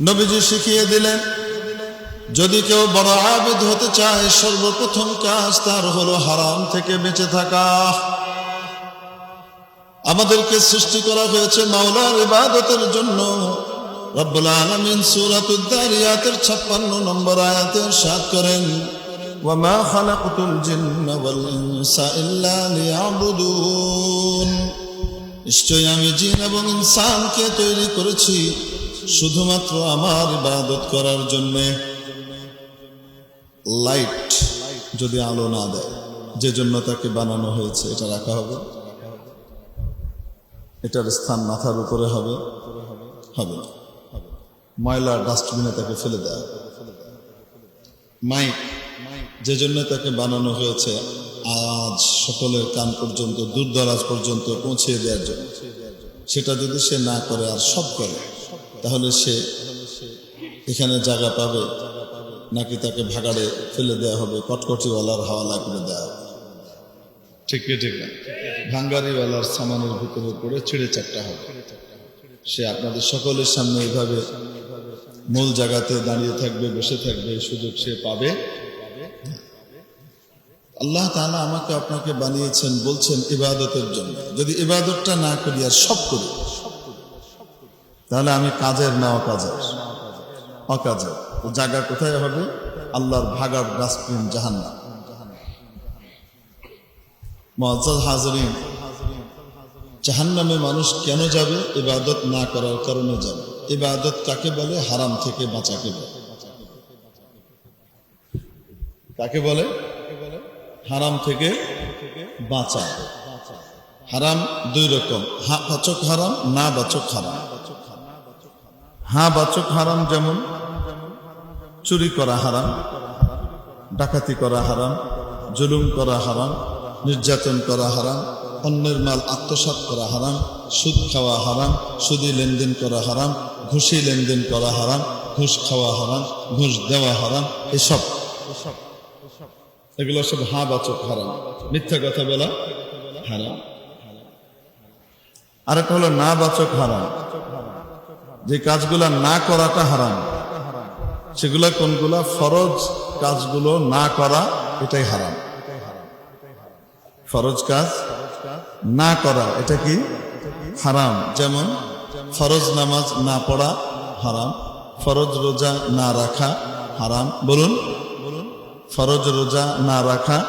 নবীজি শিখিয়ে দিলেন যদি কেউ বড় আবেদ হতে চায় সর্বপ্রথম কাজ তার হলো হারাম থেকে বেঁচে থাকা আমাদেরকে সৃষ্টি করা হয়েছে মাওলার ইবাদতের জন্য রব্বুল আলামিন সূরাতুদ দারিয়াতের 56 নম্বর আয়াতে ارشاد করেন ওয়ামা খালাকতুল জিন্না ওয়াল ইনসা ইল্লা লিয়াবুদুন নিশ্চয়ই আমি জিন এবং ইনসানকে তৈরি করেছি শুধুমাত্র আমার ইবাদত করার জন্য লাইট যদি আলো না দেয় যে জন্য তাকে বানানো হয়েছে, এটা রাখা হবে। এটার স্থান মাথার উপরে হবে। হবে। ময়লা ডাস্টবিনে তাকে ফেলে দেয় মাইক যে জন্য তাকে বানানো হয়েছে, আজ সকলের কান পর্যন্ত দূর দরাজ পর্যন্ত পৌঁছে দেওয়ার জন্য। সেটা যদি সে না করে আর সব করে তাহলে সে এখানে জায়গা পাবে, নাকি তাকে ভাগাড়ে ফেলে দেওয়া হবে? কটকটিওয়ালার হাওয়ালা করে দেওয়া হবে। ঠিক ঠিক ভাঙ্গারিওয়ালার সামানের ভিতরে পড়ে ছিঁড়ে চারটা হবে। সে আপনাদের সকলের সামনে এইভাবে মূল জায়গাতে দাঁড়িয়ে থাকবে, বসে থাকবে, সুযোগ সে পাবে। আল্লাহ তাআলা আমাকে আপনাকে বানিয়েছেন, বলছেন ইবাদতের জন্য। যদি ইবাদতটা না করি আর সব করি তাহলে আমি কাজের না অকাজের। অকাজের। জায়গা কোথায় হবে? আল্লাহর ভাগার ডাস্টবিন জাহান্নাম। মজ্জাদ হাজরিন, জাহান্নামে মানুষ কেন যাবে? ইবাদত না করার কারণে যাবে। ইবাদত কাকে বলে? হারাম থেকে বাঁচাকে বলে। কাকে বলে? হারাম থেকে বাঁচা হারাম দুই রকম। বাচক হারাম, না বাচক হারাম। হা বাচক হারাম যেমন, চুরি করা হারাম, ডাকাতি করা হারাম, জুলুম করা হারাম, নির্যাতন করা হারাম, অন্যের মাল আত্মসাৎ করা হারাম, সুদ খাওয়া হারাম, সুদি লেনদেন করা হারাম, ঘুষি লেনদেন করা হারাম, ঘুষ খাওয়া হারাম, ঘুষ দেওয়া হারাম, এসব। এগুলো সব হা বাচক হারাম। মিথ্যা কথা বলা হারাম। আরেকটা হলো না, বাচক হারাম। যে কাজগুলা না করাটা হারাম। সেগুলা কোনগুলা? ফরজ কাজগুলো না করা, এটাই হারাম। ফরজ কাজ না করা, এটা কি? হারাম। যেমন ফরজ নামাজ না পড়া, হারাম। ফরজ রোজা না রাখা, হারাম। বলুন। ফরজ রোজা না রাখা,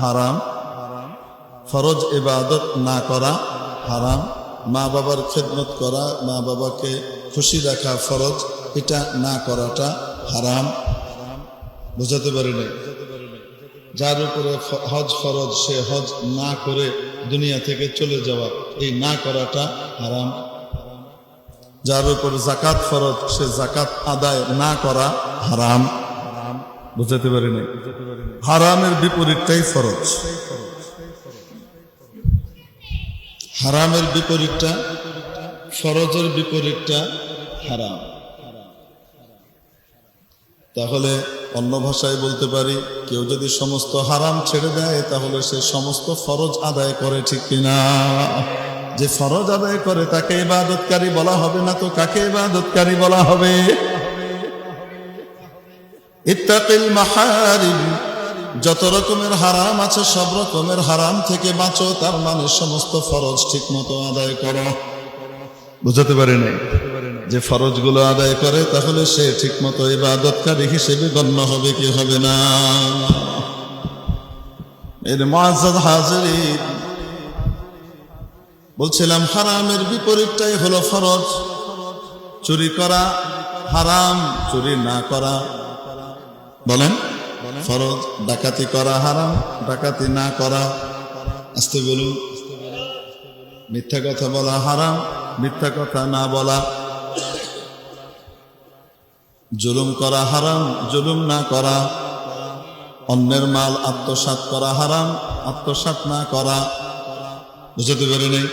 হারাম। ফরজ ইবাদত না করা, হারাম। মা বাবার খেদমত করা মা বাবাকে খুশি রাখা ফরজ, এটা না করাটা হারাম। বুঝাতে পারি নাই। যার উপরে হজ ফরজ, সে হজ না করে দুনিয়া থেকে চলে যাওয়া, এই না করাটা হারাম। যার উপর জাকাত ফরজ, সে জাকাত আদায় না করা হারাম। বুঝাতে পারি নাই। হারামের বিপরীতটাই ফরজ। হারামের বিপরীতটা, ফরজের বিপরীতটা হারাম। তাহলে অন্য ভাষায় বলতে পারি, কেউ যদি সমস্ত হারাম ছেড়ে দেয়, তাহলে সে সমস্ত ফরজ আদায় করে, ঠিক কিনা? যে ফরজ আদায় করে, তাকে ইবাদতকারী বলা হবে না তো কাকে ইবাদতকারী বলা হবে? ইত্তাকিল মাহারিম। যত রকমের হারাম আছে, সব রকমের হারাম থেকে বাঁচো, তার মানে সমস্ত ফরজ ঠিক মতো আদায় করো। বুঝাতে পারি নাই? যে ফরজগুলো আদায় করে, তাহলে সে ঠিক মতো ইবাদতকারী হিসেবে গণ্য হবে কি হবে না? এর হাজারি বলছিলাম, হারামের বিপরীতটাই হলো ফরজ। চুরি করা হারাম, চুরি না করা। বলেন। ফরজ, ডাকাতি করা হারাম, ডাকাতি না করা। আসতে বলুন। মিথ্যা কথা বলা হারাম, মিথ্যা কথা না বলা। জুলুম করা হারাম, জুলুম না করা। অন্যের মাল আত্মসাৎ করা হারাম, আত্মসাৎ না করা। বুঝতে পারি নাই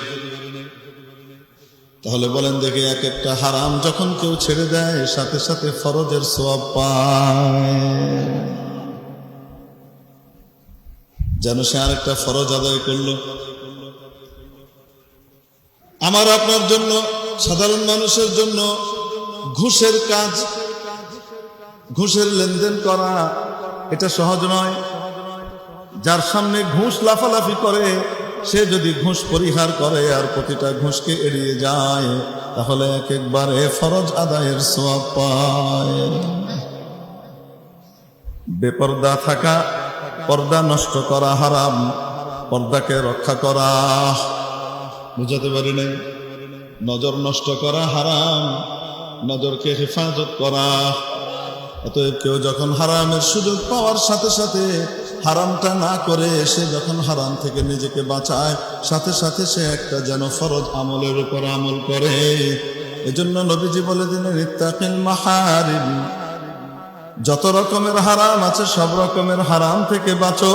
তাহলে বলেন দেখি এক একটা হারাম যখন কেউ ছেড়ে দেয়, সাথে সাথে ফরজের সব পায়। যেন সে আরেকটা ফরজ আদায় করল। আমার আপনার জন্য, সাধারণ মানুষের জন্য ঘুষের কাজ, ঘুষের লেনদেন করা, এটা সহজ নয়। যার সামনে ঘুষ লাফালাফি করে, সে যদি ঘুষ পরিহার করে আর প্রতিটা ঘুষকে এড়িয়ে যায়, তাহলে এক একবারে ফরজ আদায়ের সওয়াব পায়। বেপর্দা থাকা পর্দা নষ্ট করা হারাম, পর্দাকে রক্ষা করা। বুঝাতে পারি নাই? নজর নষ্ট করা হারাম, নজরকে হেফাজত করা। অতএব কেউ যখন হারামের সুযোগ পাওয়ার সাথে সাথে হারামটা না করে, সে যখন হারাম থেকে নিজেকে বাঁচায়, সাথে সাথে সে একটা যেন ফরজ আমলের উপর আমল করে। এজন্য নবীজি বলে দিলেন, ইত্তাকিল মাহারিম। যত রকমের হারাম আছে, সব রকমের হারাম থেকে বাঁচো।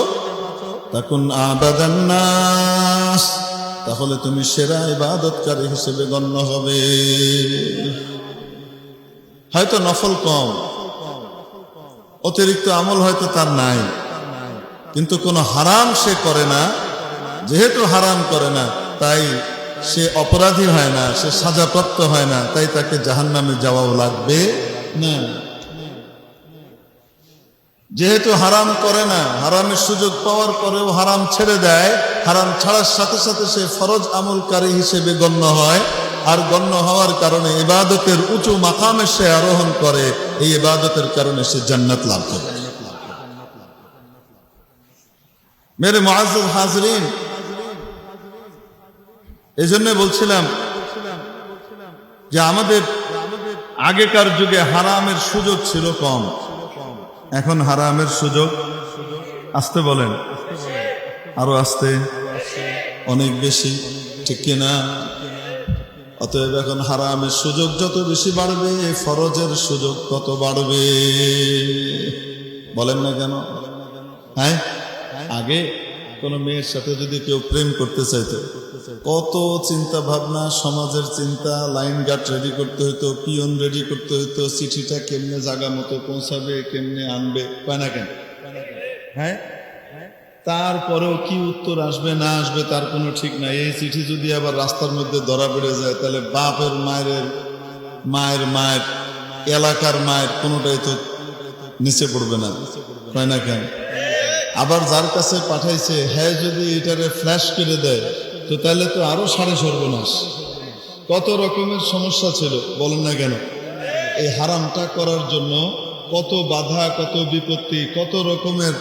তখন আবাদান্নাস তাহলে তুমি সেরা ইবাদতকারী হিসেবে গণ্য হবে। হয়তো নফল কম, অতিরিক্ত আমল হয়তো তার নাই, কিন্তু কোনো হারাম সে করে না। যেহেতু হারাম করে না, তাই সে অপরাধী হয় না, সে সাজাপ্রাপ্ত হয় না, তাই তাকে জাহান্নামে যাওয়াও লাগবে না। যেহেতু হারাম করে না, হারামের সুযোগ পাওয়ার পরেও হারাম ছেড়ে দেয়, হারাম ছাড়ার সাথে সাথে সে ফরজ আমলকারী হিসেবে গণ্য হয়। আর গণ্য হওয়ার কারণে ইবাদতের উঁচু মাকামে সে আরোহণ করে, এই ইবাদতের কারণে সে জান্নাত লাভ করে। মেরে মহাজ হাজরিন এই জন্য বলছিলাম যে আমাদের আগেকার যুগে হারামের সুযোগ ছিল কম। এখন হারামের সুযোগ। আসতে বলেন। আরও আসতে। অনেক বেশি। ঠিক কিনা? অতএব এখন হারামের সুযোগ যত বেশি বাড়বে ফরজের সুযোগ তত বাড়বে। বলেন না কেন? হ্যাঁ? আগে কোনো মেয়ের সাথে যদি কেউ প্রেম করতে চাইতো কত চিন্তা ভাবনা, সমাজের চিন্তা, লাইন গার্ড রেডি করতে হইতো, পিয়ন রেডি করতে হইতো, চিঠিটা কেমনে জায়গা মতো পৌঁছাবে, কেমনে আনবে পায় না কেন? হ্যাঁ? তারপরেও কি উত্তর আসবে, না আসবে, তার কোনো ঠিক নাই। এই চিঠি যদি আবার রাস্তার মধ্যে ধরা পড়ে যায়, তাহলে বাপের মায়ের মায়ের মায়ের, এলাকার মায়ের কোনোটাই তো নিচে পড়বে না। তাই না কেন? আবার যার কাছে পাঠাইছে হ্যাঁ যদি এটারে ফ্ল্যাশ করে দেয় তো তাহলে তো আরও সাড়ে সর্বনাশ। কত রকমের সমস্যা ছিল, বলেন না কেন? এই হারামটা করার জন্য কত বাধা, কত বিপত্তি, কত রকমের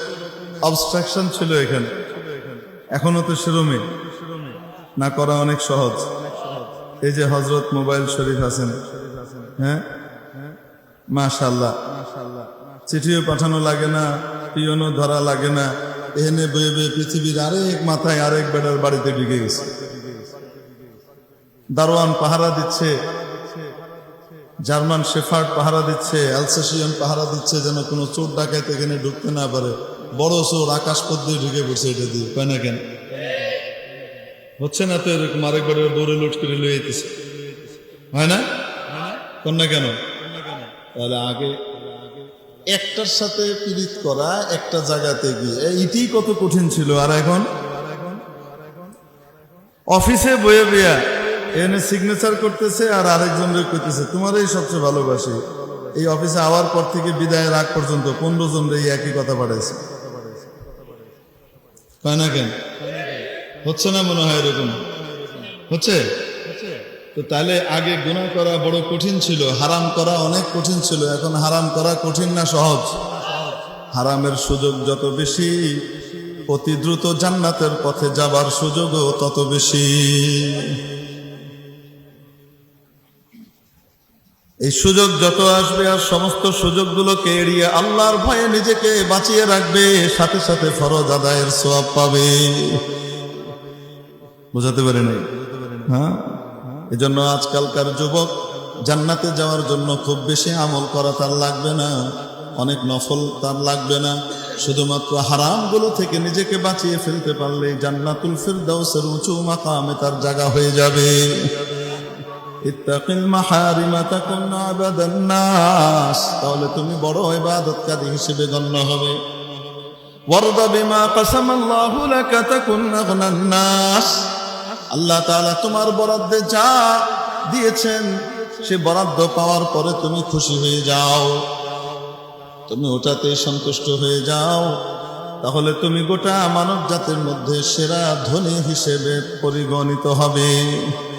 অবস্ট্রাকশন ছিল এখানে। এখনও তো সেরমই না করা অনেক সহজ। এই যে হজরত মোবাইল শরীফ আছেন হ্যাঁ? মাশাল্লাহ চিঠিও পাঠানো লাগে না, পিয়নও ধরা লাগে না। এনে বয়ে বয়ে পৃথিবীর আরেক মাথায় আরেক বেড়ার বাড়িতে ঢুকে গেছে। দারোয়ান পাহারা দিচ্ছে, জার্মান শেফার্ড পাহারা দিচ্ছে অ্যালসেশিয়ান পাহারা দিচ্ছে যেন কোনো চোর ডাকাত এখানে ঢুকতে না পারে। বড় চোর আকাশ পথ দিয়ে ঢুকে পড়ছে এটা দিয়ে পায় না কেন? হচ্ছে না তো এরকম আরেক আরেকবারে বড় লুট করে লয়ে যেতেছে? হয় না? কোন না? কেন? তাহলে আগে একটার সাথে পীড়িত করা, একটা জায়গাতে গিয়ে। এটি কত কঠিন ছিল, আর এখন? অফিসে বয়ে বিয়া এনে সিগনেচার করতেছে আর আরেকজন লোক করতেছে তোমারই সবচেয়ে ভালোবাসি। এই অফিসে আওয়ার পর থেকে বিদায়ের আগ পর্যন্ত পনেরো জন এই একই কথা পাঠাইছে। তাই না কেন? হচ্ছে না মনে হয় এরকম? হচ্ছে? তো তাহলে আগে গুণা করা বড় কঠিন ছিল, হারাম করা অনেক কঠিন ছিল, এখন হারাম করা কঠিন না সহজ? হারামের সুযোগ যত বেশি, অতি দ্রুত জান্নাতের পথে যাবার সুযোগও তত বেশি। এই সুযোগ যত আসবে আর সমস্ত সুযোগগুলোকে এড়িয়ে আল্লাহর ভয়ে নিজেকে বাঁচিয়ে রাখবে, সাথে সাথে ফরজ আদায়ের সোয়াব পাবে। বোঝাতে পারি নাই? হ্যাঁ? এজন্য আজকালকার যুবক জান্নাতে যাওয়ার জন্য খুব বেশি আমল করা তার লাগবে না, অনেক নফল তার লাগবে না। শুধুমাত্র হারামগুলো থেকে নিজেকে বাঁচিয়ে ফেলতে পারলেই জান্নাতুল ফিরদাউসের উঁচু মাকামে তার জায়গা হয়ে যাবে। তাহলে তুমি বড় ইবাদতকারী হিসেবে গণ্য হবে। ওয়ারদা বিমা কাসামাল্লাহু লাকা তাকুন আগনান নাস। আল্লাহ তালা তোমার বরাদ্দে যা দিয়েছেন, সে বরাদ্দ পাওয়ার পরে তুমি খুশি হয়ে যাও। তুমি ওটাতে সন্তুষ্ট হয়ে যাও। তাহলে তুমি গোটা মানব জাতির মধ্যে সেরা ধনী হিসেবে পরিগণিত হবে।